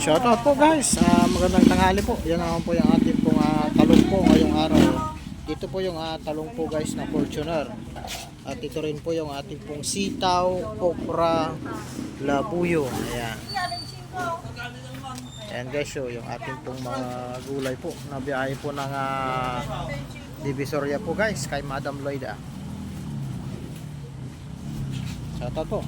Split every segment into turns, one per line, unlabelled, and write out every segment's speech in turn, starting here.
Shoutout po guys. Ah, magandang tanghali po. Yan naman po yung ating pong ah, talong po ngayong araw. Dito po yung ah, talong po guys na Fortuner. At ito rin po yung ating pong sitaw, okra, labuyo. Ayan. Ayan guys, so yung ating pong mga gulay po. Nabiyahe po ng ah, Divisoria po guys kay Madam Lloyda. Shoutout po.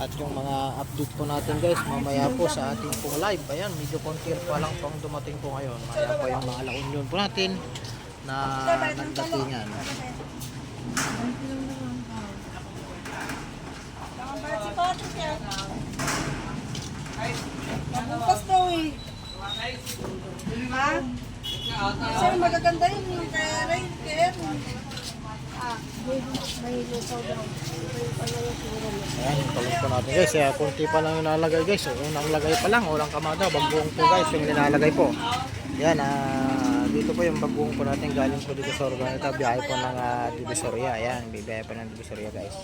At yung mga update po natin guys, mamaya po sa ating pong live. Ayan, medyo konti pa lang pang dumating po ngayon. Mamaya po yung mga launyon po natin na nagdatingan.
Bukas daw eh. Ha? Sir, magaganda yun yung kay Ray, kay Erwin. Ah, may lusaw daw.
Ayan, yung talong po natin guys. Kaya konti pa lang yung nalagay guys. So, unang lagay pa lang, walang kamada. Bagoong po guys yung nilalagay po. Yan, ah, dito po yung bagoong po natin galing po dito sa Organeta. Biyahe po ng uh, Divisoria. Ayan, bibiyahe po ng Divisoria guys.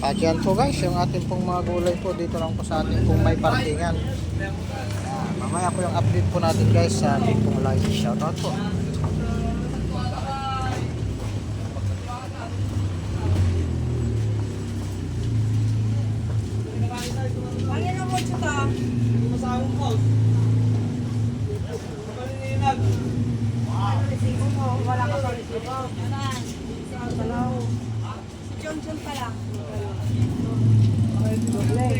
At yan po guys, yung ating pong mga gulay po dito lang po sa ating pong may parkingan. Ayan, mamaya po yung update po natin guys sa ating pong live shoutout po.
Na mo ito? Resibo mo, wala ka pa resibo. Salaw. Si John John pa lang. Doble.